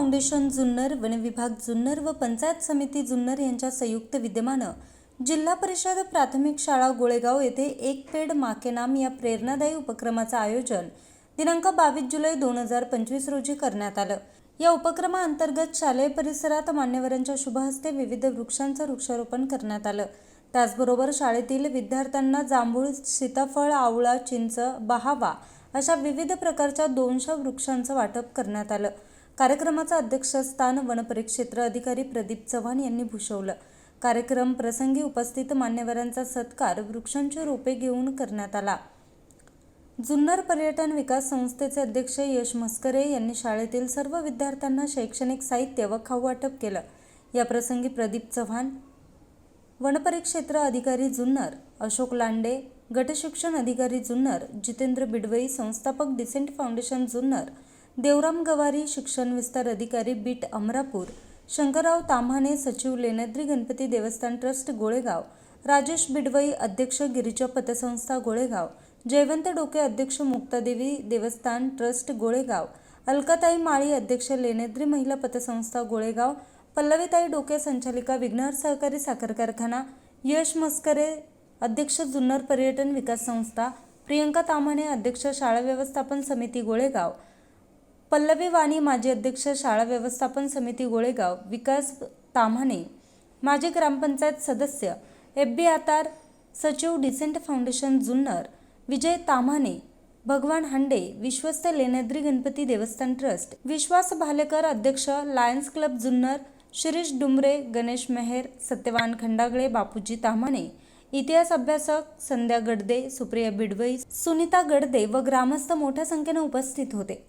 Foundation Junnar वनविभाग जुन्नर व पंचायत समिती जुन्नर यांच्या संयुक्त विद्यमानं जिल्हा परिषद प्राथमिक शाळा गोळेगाव येथे एक पेड माके नाम या प्रेरणादायी उपक्रमाचं आयोजन दिनांक बावीस जुलै दोन हजार पंचवीस रोजी करण्यात आलं. या उपक्रमाअंतर्गत शालेय परिसरात मान्यवरांच्या शुभहस्ते विविध वृक्षांचं वृक्षारोपण करण्यात आलं. त्याचबरोबर शाळेतील विद्यार्थ्यांना जांभूळ सीताफळ आवळा चिंच बहावा अशा विविध प्रकारच्या दोनशे वृक्षांचं वाटप करण्यात आलं. कार्यक्रमाचं अध्यक्षस्थान वनपरिक्षेत्र अधिकारी प्रदीप चव्हाण यांनी भूषवलं. कार्यक्रम प्रसंगी उपस्थित मान्यवरांचा सत्कार वृक्षांची रोपे घेऊन करण्यात आला. जुन्नर पर्यटन विकास संस्थेचे अध्यक्ष यश मस्करे यांनी शाळेतील सर्व विद्यार्थ्यांना शैक्षणिक साहित्य व खाऊ वाटप केलं. या प्रसंगी प्रदीप चव्हाण वनपरिक्षेत्र अधिकारी जुन्नर अशोक लांडे गटशिक्षण अधिकारी जुन्नर जितेंद्र बिडवई संस्थापक डिसेंट फाउंडेशन जुन्नर देवराम गवारी शिक्षण विस्तार अधिकारी बीट अमरापूर शंकरराव ताम्हाणे सचिव लेनद्री गणपती देवस्थान ट्रस्ट गोळेगाव राजेश बिडवई अध्यक्ष गिरिजा पतसंस्था गोळेगाव जयवंत डोके अध्यक्ष मुक्तादेवी देवस्थान ट्रस्ट गोळेगाव अलकाताई माळी अध्यक्ष लेनेद्री महिला पतसंस्था गोळेगाव पल्लवीताई डोके संचालिका विघ्नहर सहकारी साखर कारखाना यश मस्करे अध्यक्ष जुन्नर पर्यटन विकास संस्था प्रियंका तामाने अध्यक्ष शाळा व्यवस्थापन समिती गोळेगाव पल्लवी वाणी माजी अध्यक्ष शाळा व्यवस्थापन समिती गोळेगाव विकास ताम्हाणे माजी ग्रामपंचायत सदस्य एफ बी आतार सचिव डिसेंट फाउंडेशन जुन्नर विजय ताम्हाणे भगवान हांडे विश्वस्त लेण्याद्री गणपती देवस्थान ट्रस्ट विश्वास भालेकर अध्यक्ष लायन्स क्लब जुन्नर शिरीष डुमरे गणेश मेहेर सत्यवान खंडागळे बापूजी ताम्हाणे इतिहास अभ्यासक संध्या गडदे सुप्रिया बिडवई सुनीता गडदे व ग्रामस्थ मोठ्या संख्येने उपस्थित होते.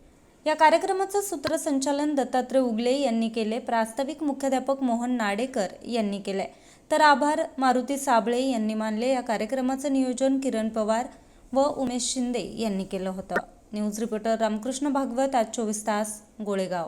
या कार्यक्रमाचं सूत्रसंचालन दत्तात्रय उगले यांनी केले प्रास्ताविक मुख्याध्यापक मोहन नाडेकर यांनी केले. तर आभार मारुती साबळे यांनी मानले. या कार्यक्रमाचं नियोजन किरण पवार व उमेश शिंदे यांनी केलं होतं. न्यूज रिपोर्टर रामकृष्ण भागवत आज चोवीस तास गोळेगाव.